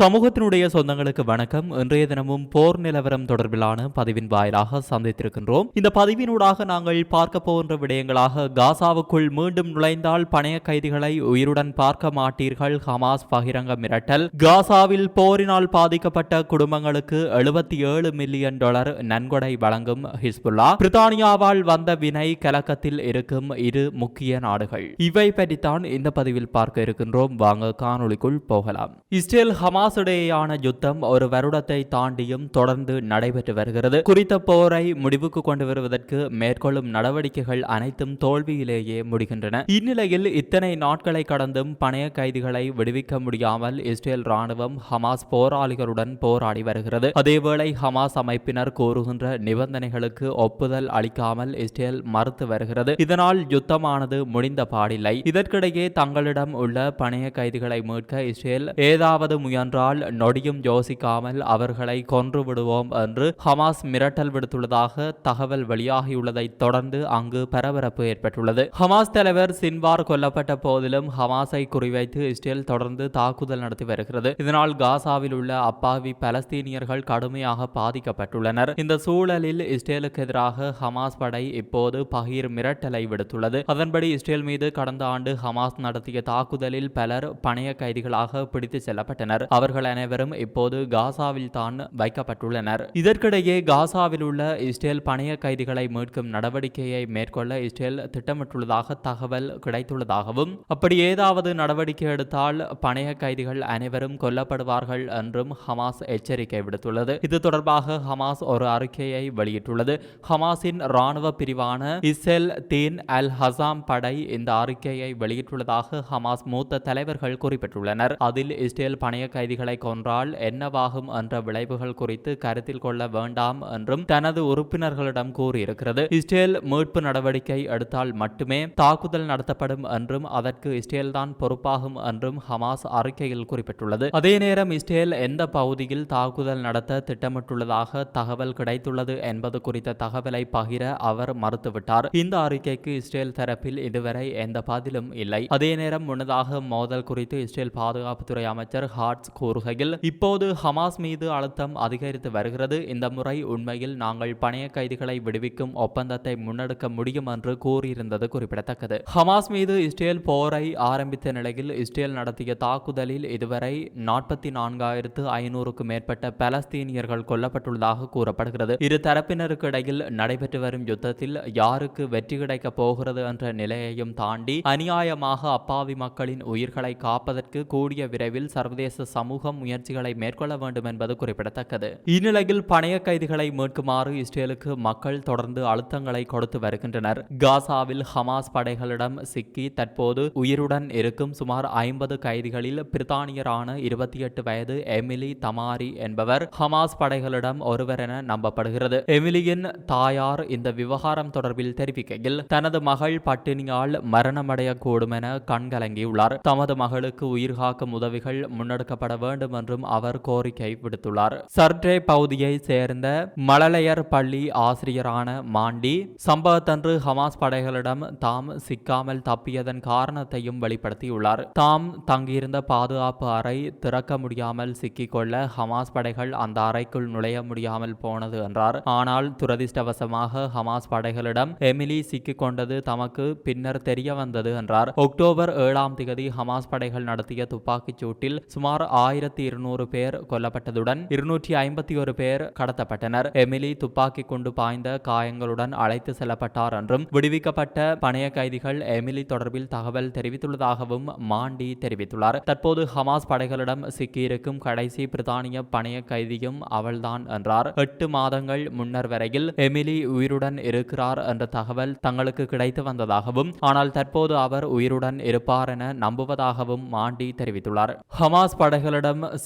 சமூகத்தினுடைய சொந்தங்களுக்கு வணக்கம். இன்றைய தினமும் போர் நிலவரம் தொடர்பிலான பதிவின் வாயிலாக சந்தித்திருக்கின்றோம். இந்த பதிவினூடாக நாங்கள் பார்க்க போகின்ற விடயங்களாக காசாவுக்குள் மீண்டும் நுழைந்தால் பணைய கைதிகளை உயிருடன் பார்க்க மாட்டீர்கள். ஹமாஸ் பகிரங்க மிரட்டல். காசாவில் போரினால் பாதிக்கப்பட்ட குடும்பங்களுக்கு எழுபத்தி ஏழு மில்லியன் டாலர் நன்கொடை வழங்கும் ஹிஸ்புல்லா. பிரித்தானியாவால் வந்த வினை கலக்கத்தில் இருக்கும் இரு முக்கிய நாடுகள். இவை பற்றித்தான் இந்த பதிவில் பார்க்க இருக்கின்றோம். வாங்க காணொளிக்குள் போகலாம். இஸ்ரேல் ஹமாஸ் இடையேயான யுத்தம் ஒரு வருடத்தை தாண்டியும் தொடர்ந்து நடைபெற்று வருகிறது. குறித்த போரை முடிவுக்கு கொண்டு வருவதற்கு மேற்கொள்ளும் நடவடிக்கைகள் அனைத்தும் தோல்வியிலேயே முடிகின்றன. இந்நிலையில் இத்தனை நாட்களை கடந்தும் பணைய கைதிகளை விடுவிக்க முடியாமல் இஸ்ரேல் ராணுவம் ஹமாஸ் போராளிகளுடன் போராடி வருகிறது. அதேவேளை ஹமாஸ் அமைப்பினர் கூறுகின்ற நிபந்தனைகளுக்கு ஒப்புதல் அளிக்காமல் இஸ்ரேல் மறுத்து வருகிறது. இதனால் யுத்தமானது முடிந்த பாடில்லை. இதற்கிடையே தங்களிடம் உள்ள பணைய கைதிகளை மீட்க இஸ்ரேல் ஏதாவது முயன்ற என்றால் நொடியும் யோசிக்காமல் அவர்களை கொன்று விடுவோம் என்று ஹமாஸ் மிரட்டல் விடுத்துள்ளதாக தகவல் வெளியாகியுள்ளதை தொடர்ந்து அங்கு பரபரப்பு ஏற்பட்டுள்ளது. ஹமாஸ் தலைவர் சின்வார் கொல்லப்பட்ட போதிலும் ஹமாஸை குறிவைத்து இஸ்ரேல் தொடர்ந்து தாக்குதல் நடத்தி வருகிறது. இதனால் காசாவில் உள்ள அப்பாவி பலஸ்தீனியர்கள் கடுமையாக பாதிக்கப்பட்டுள்ளனர். இந்த சூழலில் இஸ்ரேலுக்கு எதிராக ஹமாஸ் படை இப்போது பகீர் மிரட்டலை விடுத்துள்ளது. அதன்படி இஸ்ரேல் மீது கடந்த ஆண்டு ஹமாஸ் நடத்திய தாக்குதலில் பலர் பணைய கைதிகளாக பிடித்து செல்லப்பட்டனர். அவர்கள் அனைவரும் இப்போது காசாவில் தான் வைக்கப்பட்டுள்ளனர். இதற்கிடையே காசாவில் உள்ள இஸ்ரேல் பணைய கைதிகளை மீட்கும் நடவடிக்கையை மேற்கொள்ள இஸ்ரேல் திட்டமிட்டுள்ளதாக தகவல் கிடைத்துள்ளதாகவும் அப்படி ஏதாவது நடவடிக்கை எடுத்தால் பணைய கைதிகள் அனைவரும் கொல்லப்படுவார்கள் என்றும் ஹமாஸ் எச்சரிக்கை விடுத்துள்ளது. இது தொடர்பாக ஹமாஸ் ஒரு அறிக்கையை வெளியிட்டுள்ளது. ஹமாஸின் ராணுவ பிரிவான இஸ்ரேல் தீன் அல் ஹசாம் படை இந்த அறிக்கையை வெளியிட்டுள்ளதாக ஹமாஸ் மூத்த தலைவர்கள் குறிப்பிட்டுள்ளனர். அதில் இஸ்ரேல் பணைய கைதிகளை கொன்றால் என்னவாகும் என்ற விளைவுகள் குறித்து கருத்தில் கொள்ள வேண்டாம் என்றும் தனது உறுப்பினர்களிடம் கூறியிருக்கிறது. இஸ்ரேல் மீட்பு நடவடிக்கை எடுத்தால் மட்டுமே தாக்குதல் நடத்தப்படும் என்றும் அதற்கு இஸ்ரேல் தான் பொறுப்பாகும் என்றும் ஹமாஸ் அறிக்கையில் குறிப்பிட்டுள்ளது. அதே நேரம் இஸ்ரேல் எந்த பகுதியில் தாக்குதல் நடத்த திட்டமிட்டுள்ளதாக தகவல் கிடைத்துள்ளது என்பது குறித்த தகவலை பகிர அவர் மறுத்துவிட்டார். இந்த அறிக்கைக்கு இஸ்ரேல் தரப்பில் இதுவரை எந்த பதிலும் இல்லை. அதே நேரம் முன்னதாக மோதல் குறித்து இஸ்ரேல் பாதுகாப்புத்துறை அமைச்சர் ஹார்ட்ஸ் கூறுகையில் இப்போது ஹமாஸ் மீது அழுத்தம் அதிகரித்து வருகிறது. இந்த முறை உண்மையில் நாங்கள் பணைய கைதிகளை விடுவிக்கும் ஒப்பந்தத்தை முன்னெடுக்க முடியும் என்று கூறியிருந்தது குறிப்பிடத்தக்கது. ஹமாஸ் மீது இஸ்ரேல் போரை ஆரம்பித்த நிலையில் இஸ்ரேல் நடத்திய தாக்குதலில் இதுவரை நாற்பத்தி நான்காயிரத்து ஐநூறுக்கு மேற்பட்ட பலஸ்தீனியர்கள் கொல்லப்பட்டுள்ளதாக கூறப்படுகிறது. இரு தரப்பினருக்கு இடையில் நடைபெற்று வரும் யுத்தத்தில் யாருக்கு வெற்றி கிடைக்கப் போகிறது என்ற நிலையையும் தாண்டி அநியாயமாக அப்பாவி மக்களின் உயிர்களை காப்பதற்கு கூடிய விரைவில் சர்வதேச சமூகம் முயற்சிகளை மேற்கொள்ள வேண்டும் என்பது குறிப்பிடத்தக்கது. இந்நிலையில் பணைய கைதிகளை மீட்குமாறு இஸ்ரேலுக்கு மக்கள் தொடர்ந்து அழுத்தங்களை கொடுத்து வருகின்றனர் காசாவில் ஹமாஸ் படைகளிடம் சிக்கி தற்போது உயிருடன் இருக்கும் சுமார் ஐம்பது கைதிகளில் பிரித்தானியரான இருபத்தி எட்டு வயது எமிலி தமாரி என்பவர் ஹமாஸ் படைகளிடம் ஒருவர் என நம்பப்படுகிறது எமிலியின் தாயார் இந்த விவகாரம் தொடர்பில் தெரிவிக்கையில் தனது மகள் பட்டினியால் மரணமடையக்கூடும் என கண்கலங்கியுள்ளார் தமது மகளுக்கு உயிர்காக்கும் உதவிகள் முன்னெடுக்கப்பட வேண்டும் என்றும் அவர் கோரிக்கை விடுத்துள்ளார். சர்ட்ரே பகுதியை சேர்ந்த மழலையர் பள்ளி ஆசிரியரான மாண்டி சம்பவத்தன்று ஹமாஸ் படைகளிடம் தாம் சிக்காமல் தப்பியதன் காரணத்தையும் வெளிப்படுத்தியுள்ளார். தாம் தங்கியிருந்த பாதுகாப்பு அறை திறக்க முடியாமல் சிக்கிக்கொள்ள ஹமாஸ் படைகள் அந்த அறைக்குள் நுழைய முடியாமல் போனது என்றார். ஆனால் துரதிருஷ்டவசமாக ஹமாஸ் படைகளிடம் எமிலி சிக்கிக்கொண்டது தமக்கு பின்னர் தெரிய வந்தது என்றார். அக்டோபர் ஏழாம் திகதி ஹமாஸ் படைகள் நடத்திய துப்பாக்கிச் சூட்டில் சுமார் ஆறு ஆயிரத்தி இருநூறு பேர் கொல்லப்பட்டதுடன் இருநூற்றி ஐம்பத்தி ஒரு பேர் கடத்தப்பட்டனர். எமிலி துப்பாக்கி கொண்டு பாய்ந்த காயங்களுடன் அழைத்து செல்லப்பட்டார் என்றும் விடுவிக்கப்பட்ட பணைய கைதிகள் எமிலி தொடர்பில் தகவல் தெரிவித்துள்ளதாகவும் மாண்டி தெரிவித்துள்ளார். தற்போது ஹமாஸ் படைகளிடம் சிக்கியிருக்கும் கடைசி பிரித்தானிய பணைய கைதியும் அவள்தான் என்றார். எட்டு மாதங்கள் முன்னர் வரையில் எமிலி உயிருடன் இருக்கிறார் என்ற தகவல் தங்களுக்கு கிடைத்து வந்ததாகவும் ஆனால் தற்போது அவர் உயிருடன் இருப்பார் என நம்புவதாகவும் மாண்டி தெரிவித்துள்ளார். ஹமாஸ் படைகளிடம்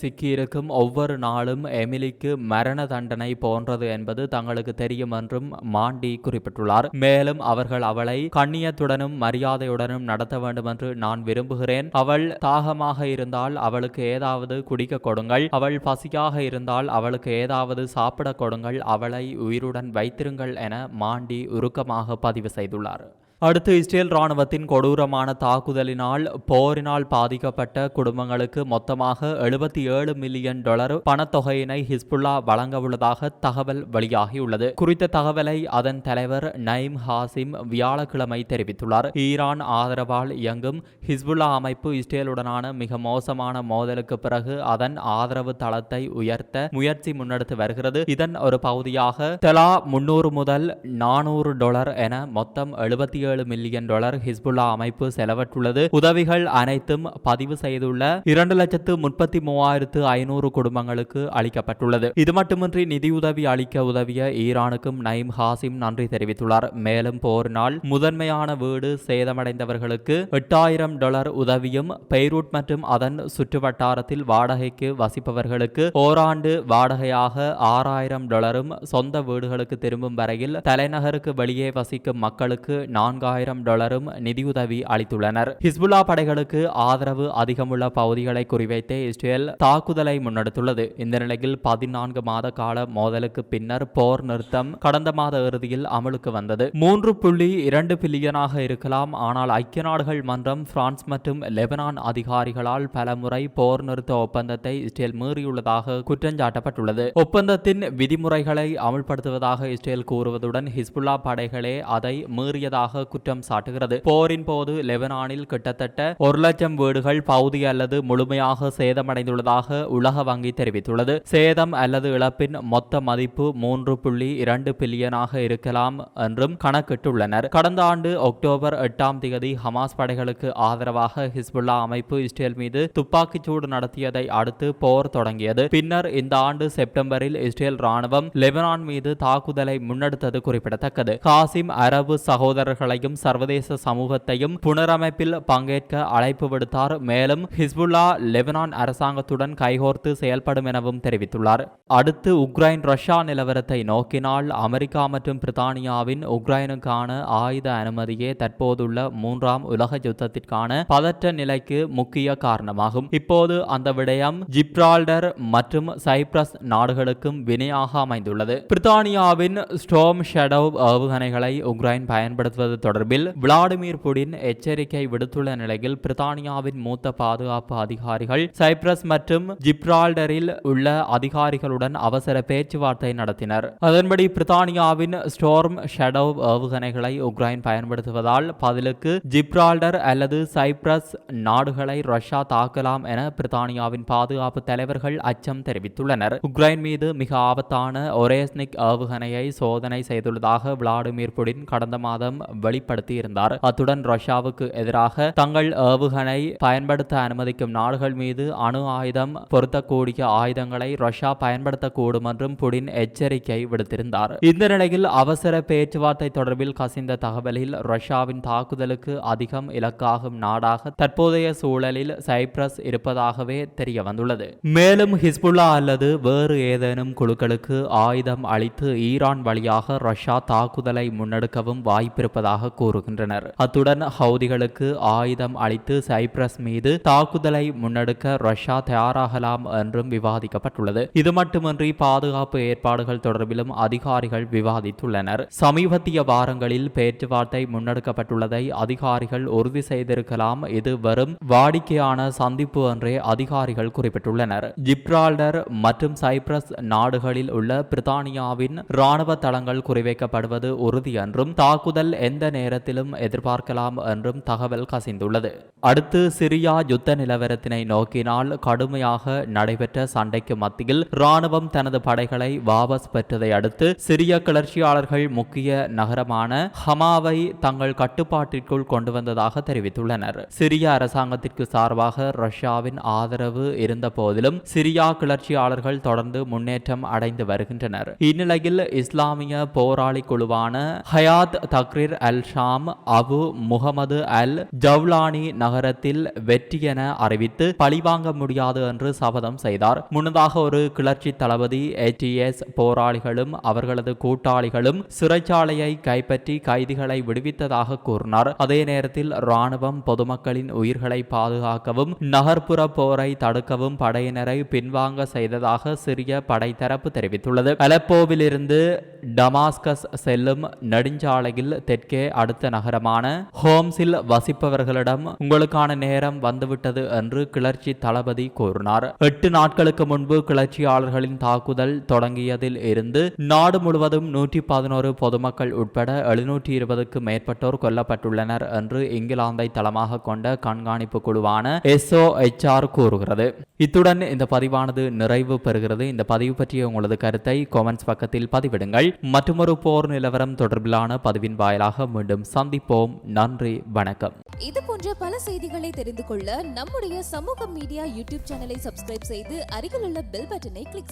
சிக்கியிருக்கும் ஒவ்வொரு நாளும் எமிலிக்கு மரண தண்டனை போன்றது என்பது தங்களுக்கு தெரியும் என்றும் மாண்டி குறிப்பிட்டுள்ளார். மேலும் அவர்கள் அவளை கண்ணியத்துடனும் மரியாதையுடனும் நடத்த வேண்டும் என்று நான் விரும்புகிறேன். அவள் தாகமாக இருந்தால் அவளுக்கு ஏதாவது குடிக்க கொடுங்கள். அவள் பசியாக இருந்தால் அவளுக்கு ஏதாவது சாப்பிட கொடுங்கள். அவளை உயிருடன் வைத்திருங்கள் என மாண்டி உருக்கமாக பதிவு செய்துள்ளார். அடுத்து இஸ்ரேல் ராணுவத்தின் கொடூரமான தாக்குதலினால் போரினால் பாதிக்கப்பட்ட குடும்பங்களுக்கு மொத்தமாக எழுபத்தி ஏழு மில்லியன் டாலர் பணத்தொகையினை ஹிஸ்புல்லா வழங்க உள்ளதாக தகவல் வெளியாகியுள்ளது. குறித்த தகவலை அதன் தலைவர் நைம் ஹாசிம் வியாழக்கிழமை தெரிவித்துள்ளார். ஈரான் ஆதரவால் இயங்கும் ஹிஸ்புல்லா அமைப்பு இஸ்ரேலுடனான மிக மோசமான மோதலுக்கு பிறகு அதன் ஆதரவு தளத்தை உயர்த்த முயற்சி முன்னெடுத்து வருகிறது. இதன் ஒரு பகுதியாக தலா முன்னூறு முதல் நானூறு டாலர் என மொத்தம் எழுபத்தி ஏழு மில்லியன் டாலர் ஹிஸ்புல்லா அமைப்பு செலவற்றுள்ளது. உதவிகள் அனைத்தும் பதிவு செய்துள்ள இரண்டு லட்சத்து முப்பத்தி மூவாயிரத்து ஐநூறு குடும்பங்களுக்கு அளிக்கப்பட்டுள்ளது. இது மட்டுமின்றி நிதியுதவி அளிக்க உதவிய ஈரானுக்கும் நைம் ஹாசிம் நன்றி தெரிவித்துள்ளார். மேலும் போரினால் முதன்மையான வீடு சேதமடைந்தவர்களுக்கு எட்டாயிரம் டாலர் உதவியும் பெய்ரூட் மற்றும் அதன் சுற்றுவட்டாரத்தில் வாடகைக்கு வசிப்பவர்களுக்கு ஓராண்டு வாடகையாக ஆறாயிரம் டாலரும் சொந்த வீடுகளுக்கு திரும்பும் வரையில் தலைநகருக்கு வெளியே வசிக்கும் மக்களுக்கு நான்கு நான்காயிரம் டாலரும் நிதியுதவி அளித்துள்ளனர். ஹிஸ்புல்லா படைகளுக்கு ஆதரவு அதிகமுள்ள பகுதிகளை குறிவைத்தே இஸ்ரேல் தாக்குதலை முன்னெடுத்துள்ளது. இந்த நிலையில் பதினான்கு மாத கால மோதலுக்கு பின்னர் போர் நிறுத்தம் கடந்த மாத இறுதியில் அமலுக்கு வந்தது. மூன்று புள்ளி இரண்டு பில்லியனாக இருக்கலாம். ஆனால் ஐக்கிய நாடுகள் மன்றம் பிரான்ஸ் மற்றும் லெபனான் அதிகாரிகளால் பலமுறை போர் நிறுத்த ஒப்பந்தத்தை இஸ்ரேல் மீறியுள்ளதாக குற்றஞ்சாட்டப்பட்டுள்ளது. ஒப்பந்தத்தின் விதிமுறைகளை அமல்படுத்துவதாக இஸ்ரேல் கூறுவதுடன் ஹிஸ்புல்லா படைகளே அதை மீறியதாக குற்றம் சாட்டுகிறது. போரின் போது லெபனானில் கிட்டத்தட்ட ஒரு லட்சம் வீடுகள் பகுதி அல்லது முழுமையாக சேதமடைந்துள்ளதாக உலக வங்கி தெரிவித்துள்ளது. சேதம் அல்லது இழப்பின் மொத்த மதிப்பு மூன்று புள்ளி இரண்டு பில்லியனாக இருக்கலாம் என்றும் கணக்கிட்டுள்ளனர். கடந்த ஆண்டு அக்டோபர் எட்டாம் தேதி ஹமாஸ் படைகளுக்கு ஆதரவாக ஹிஸ்புல்லா அமைப்பு இஸ்ரேல் மீது துப்பாக்கிச்சூடு நடத்தியதை அடுத்து போர் தொடங்கியது. பின்னர் இந்த ஆண்டு செப்டம்பரில் இஸ்ரேல் ராணுவம் லெபனான் மீது தாக்குதலை முன்னெடுத்தது குறிப்பிடத்தக்கது. காசிம் அரபு சகோதரர்களை நாடுகளையும் சர்வதேச சமூகத்தையும் புனரமைப்பில் பங்கேற்க அழைப்பு விடுத்தார். மேலும் ஹிஸ்புல்லா லெபனான் அரசாங்கத்துடன் கைகோர்த்து செயல்படும் எனவும் தெரிவித்துள்ளார். அடுத்து உக்ரைன் ரஷ்யா நிலவரத்தை நோக்கினால் அமெரிக்கா மற்றும் பிரித்தானியாவின் உக்ரைனுக்கான ஆயுத அனுமதியே தற்போதுள்ள மூன்றாம் உலக யுத்தத்திற்கான பதற்ற நிலைக்கு முக்கிய காரணமாகும். இப்போது அந்த விடயம் ஜிப்ரால்டர் மற்றும் சைப்ரஸ் நாடுகளுக்கும் வினையாக அமைந்துள்ளது. பிரித்தானியாவின் ஸ்டோம் ஷெடோ ஏவுகணைகளை உக்ரைன் பயன்படுத்துவது தொடர்பில் விளாடிமிர் புடின் எச்சரிக்கை விடுத்துள்ள நிலையில் பிரித்தானியாவின் மூத்த பாதுகாப்பு அதிகாரிகள் சைப்ரஸ் மற்றும் ஜிப்ரால்டரில் உள்ள அதிகாரிகளுடன் அவசர பேச்சுவார்த்தை நடத்தினர். அதன்படி பிரித்தானியாவின் ஸ்டோர்ம் ஷடோ ஏவுகணைகளை உக்ரைன் பயன்படுத்துவதால் பதிலுக்கு ஜிப்ரால்டர் அல்லது சைப்ரஸ் நாடுகளை ரஷ்யா தாக்கலாம் என பிரித்தானியாவின் பாதுகாப்பு தலைவர்கள் அச்சம் தெரிவித்துள்ளனர். உக்ரைன் மீது மிக ஆபத்தான ஒரேஸ்னிக் ஏவுகணையை சோதனை செய்துள்ளதாக விளாடிமிர் புடின் கடந்த மாதம் வெளிப்படுத்தியிருந்தார். அத்துடன் ரஷ்யாவுக்கு எதிராக தங்கள் ஏவுகணை பயன்படுத்த அனுமதிக்கும் நாடுகள் மீது அணு ஆயுதம் பொருத்தக்கூடிய ஆயுதங்களை ரஷ்யா பயன்படுத்தக்கூடும் என்றும் புடின் எச்சரிக்கை விடுத்திருந்தார். இந்த நிலையில் அவசர பேச்சுவார்த்தை தொடர்பில் கசிந்த தகவலில் ரஷ்யாவின் தாக்குதலுக்கு அதிகம் இலக்காகும் நாடாக தற்போதைய சூழலில் சைப்ரஸ் இருப்பதாகவே தெரிய வந்துள்ளது மேலும் ஹிஸ்புல்லா அல்லது வேறு ஏதேனும் குழுக்களுக்கு ஆயுதம் அளித்து ஈரான் வழியாக ரஷ்யா தாக்குதலை முன்னெடுக்கவும் வாய்ப்பிருப்பதாக கூறுகின்றனர். அத்துடன் ஹவுதிகளுக்கு ஆயுதம் அளித்து சைப்ரஸ் மீது தாக்குதலை முன்னெடுக்க ரஷ்யா தயாராகலாம் என்றும் விவாதிக்கப்பட்டுள்ளது. இது மட்டும் மட்டுமின்றி பாதுகாப்பு ஏற்பாடுகள் தொடர்பிலும் அதிகாரிகள் விவாதித்துள்ளனர். சமீபத்திய வாரங்களில் பேச்சுவார்த்தை முன்னெடுக்கப்பட்டுள்ளதை அதிகாரிகள் உறுதி செய்திருக்கலாம். இது வரும் வாடிக்கையான சந்திப்பு என்றே அதிகாரிகள் குறிப்பிட்டுள்ளனர். ஜிப்ரால்டர் மற்றும் சைப்ரஸ் நாடுகளில் உள்ள பிரித்தானியாவின் ராணுவ தளங்கள் குறிவைக்கப்படுவது உறுதி என்றும் தாக்குதல் எந்த நேரத்திலும் எதிர்பார்க்கலாம் என்றும் தகவல் கசிந்துள்ளது. அடுத்து சிரியா யுத்த நிலவரத்தினை நோக்கினால் கடுமையாக நடைபெற்ற சண்டைக்கு மத்தியில் இராணுவம் தனது படைகளை வாபஸ் பெற்றதை அடுத்து சிரிய கிளர்ச்சியாளர்கள் முக்கிய நகரமான ஹமாவை தங்கள் கட்டுப்பாட்டிற்குள் கொண்டு வந்ததாக தெரிவித்துள்ளனர். சிரிய அரசாங்கத்திற்கு சார்பாக ரஷ்யாவின் ஆதரவு இருந்த போதிலும் சிரியா கிளர்ச்சியாளர்கள் தொடர்ந்து முன்னேற்றம் அடைந்து வருகின்றனர். இந்நிலையில் இஸ்லாமிய போராளி குழுவான Hayat Tahrir al Sham Abu Mohammed al Jolani நகரத்தில் வெற்றி என அறிவித்து பழிவாங்க முடியாது என்று சபதம் செய்தார். முன்னதாக ஒரு கிளர்ச்சி தளபதி ஏடிஎஸ் போராளிகளும் அவர்களது கூட்டாளிகளும் சிறைச்சாலையை கைப்பற்றி கைதிகளை விடுவித்ததாக கூறினார். அதே நேரத்தில் ராணுவம் பொதுமக்களின் உயிர்களை பாதுகாக்கவும் நகர்ப்புற போரை தடுக்கவும் படையினரை பின்வாங்க செய்ததாக சிறிய படைத்தரப்பு தெரிவித்துள்ளது. அலப்போவிலிருந்து டமாஸ்கஸ் செல்லும் நெடுஞ்சாலையில் தெற்கே அடுத்த நகரமான ஹோம்ஸில் வசிப்பவர்களிடம் உங்களுக்கான நேரம் வந்துவிட்டது என்று கிளர்ச்சி தளபதி கூறினார். எட்டு நாட்களுக்கு முன்பு கிளர்ச்சியாளர்கள் கிளர்ச்சியாளர்களின் தாக்குதல் தொடங்கியதில் இருந்து நாடு முழுவதும் நூற்றி பதினோரு பொதுமக்கள் உட்பட எழுநூற்றி இருபதுக்கு மேற்பட்டோர் கொல்லப்பட்டுள்ளனர் என்று இங்கிலாந்தை தளமாக கொண்ட கண்காணிப்பு குழுவான எஸ்ஓஎச்ஆர் கூறுகிறது. இத்துடன் இந்த பதிவானது நிறைவு பெறுகிறது. இந்த பதிவு பற்றிய உங்களது கருத்தை கொமெண்ட்ஸ் பக்கத்தில் பதிவிடுங்கள். மற்றொரு போர் நிலவரம் தொடர்பிலான பதிவின் வாயிலாக மீண்டும் சந்திப்போம். நன்றி வணக்கம். இது போன்ற பல செய்திகளை தெரிந்து கொள்ள நம்முடைய சமூக மீடியா யூடியூப் சேனலை சப்ஸ்கிரைப் செய்து அருகில் உள்ள பெல் பட்டனை கிளிக்